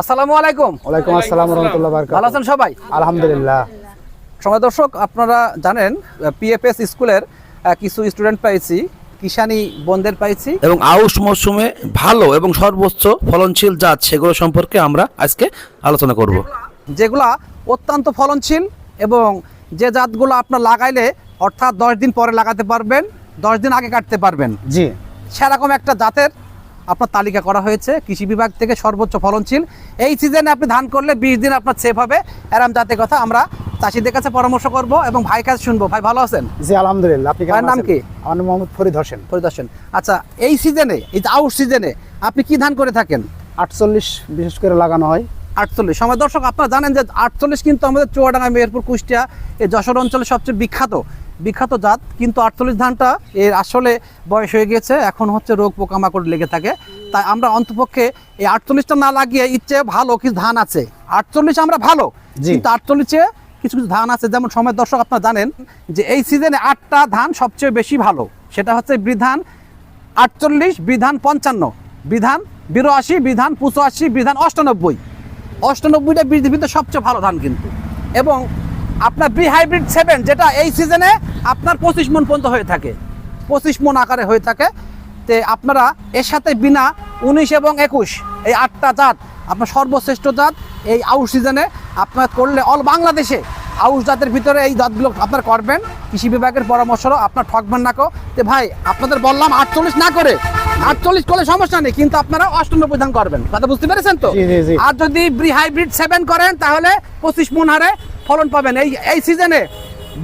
আসসালামু আলাইকুম। ওয়ালাইকুম আসসালাম রহমতুল্লাহ বারকাত ভালো আছেন সবাই? আলহামদুলিল্লাহ। সময় দর্শক আপনারা জানেন পিএফএস স্কুলের কিছু স্টুডেন্ট পাইছি কিষানি বন্ধের পাইছি। এবং আউশ মৌসুমে ভালো এবং সর্বোচ্চ ফলনশীল জাত সেগুলো সম্পর্কে আমরা আজকে আলোচনা করব। যেগুলা অত্যন্ত ফলনশীল এবং যে জাতগুলো আপনার লাগাইলে অর্থাৎ দশ দিন পরে লাগাতে পারবেন দশ দিন আগে কাটতে পারবেন। জি। সেরকম একটা জাতের আপনার তালিকা করা হয়েছে। কৃষি বিভাগ থেকে সর্বোচ্চ ফলনশীল। এই সিজনে আপনি ধান করলে বিশ দিন আপনার সেফ হবে। এরম জাতের কথা আমরা চাষিদের কাছে পরামর্শ করব এবং ভাই কাছে শুনব। ভাই ভালো আছেন? জি আলহামদুলিল্লাহ। আপনি ভাইয়ের নাম কি? আমার নাম মোহাম্মদ ফরিদ হোসেন। পরিদর্শন আচ্ছা এই সিজনে এই যে আউট সিজনে আপনি কি ধান করে থাকেন? আটচল্লিশ বিশেষ করে লাগানো হয়। আটচল্লিশ। সময় দর্শক আপনারা জানেন যে আটচল্লিশ কিন্তু আমাদের চুয়াডাঙ্গা মেহেরপুর কুষ্টিয়া এই যশোর অঞ্চলে সবচেয়ে বিখ্যাত বিখ্যাত জাত কিন্তু আটচল্লিশ ধানটা এর আসলে বয়স হয়ে গেছে এখন হচ্ছে রোগ পোকামাকড় লেগে থাকে। তাই আমরা অন্তপক্ষে এই আটচল্লিশটা না লাগিয়ে ইচ্ছে ভালো কিছু ধান আছে। আটচল্লিশ আমরা ভালো। কিন্তু আটচল্লিশে কিছু কিছু ধান আছে যেমন সময় দর্শক আপনারা জানেন যে এই সিজনে আটটা ধান সবচেয়ে বেশি ভালো। সেটা হচ্ছে বিধান আটচল্লিশ বিধান পঞ্চান্ন বিধান বিরাশি বিধান পঁচাশি বিধান অষ্টানব্বই। অষ্টানব্বইটা পৃথিবীতে সবচেয়ে ভালো ধান কিন্তু। এবং আপনার বি হাইব্রিড সেভেন যেটা এই সিজনে আপনার পঁচিশ মন পর্যন্ত হয়ে থাকে। পঁচিশ মন আকারে হয়ে থাকে। তে আপনারা এর সাথে বিনা উনিশ এবং একুশ এই আটটা জাত আপনার সর্বশ্রেষ্ঠ জাত এই আউশ সিজনে আপনার করলে অল বাংলাদেশে আউশ জাতের ভিতরে এই জাতগুলো আপনার করবেন। কৃষি বিভাগের পরামর্শ আপনার ঠকবেন না কো তে ভাই আপনাদের বললাম আটচল্লিশ না করে আটচল্লিশ করলে সমস্যা নেই কিন্তু আপনারা অষ্টানব্বই ধান করবেন। কথা বুঝতে পেরেছেন তো। আর যদি ব্রি হাইব্রিড সেভেন করেন তাহলে পঁচিশ মন হারে ফলন পাবেন। এই এই সিজনে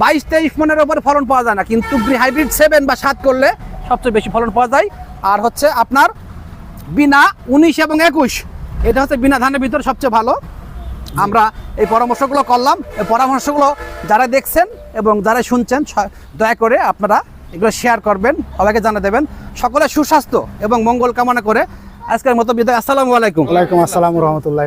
বাইশ তেইশ মনের উপরে ফলন পাওয়া যায় না। কিন্তু হাইব্রিড সেভেন বা সাত করলে সবচেয়ে বেশি ফলন পাওয়া যায়। আর হচ্ছে আপনার বিনা উনিশ এবং একুশ। এটা হচ্ছে বিনা ধানের ভিতরে সবচেয়ে ভালো। আমরা এই পরামর্শগুলো করলাম। এই পরামর্শগুলো যারা দেখছেন এবং যারা শুনছেন দয়া করে আপনারা এগুলো শেয়ার করবেন সবাইকে জানা দেবেন। সকলের সুস্বাস্থ্য এবং মঙ্গল কামনা করে আজকের মতো বিদায়। আসসালামু আলাইকুম। ওয়ালাইকুম আসসালাম রহমতুল্লাহ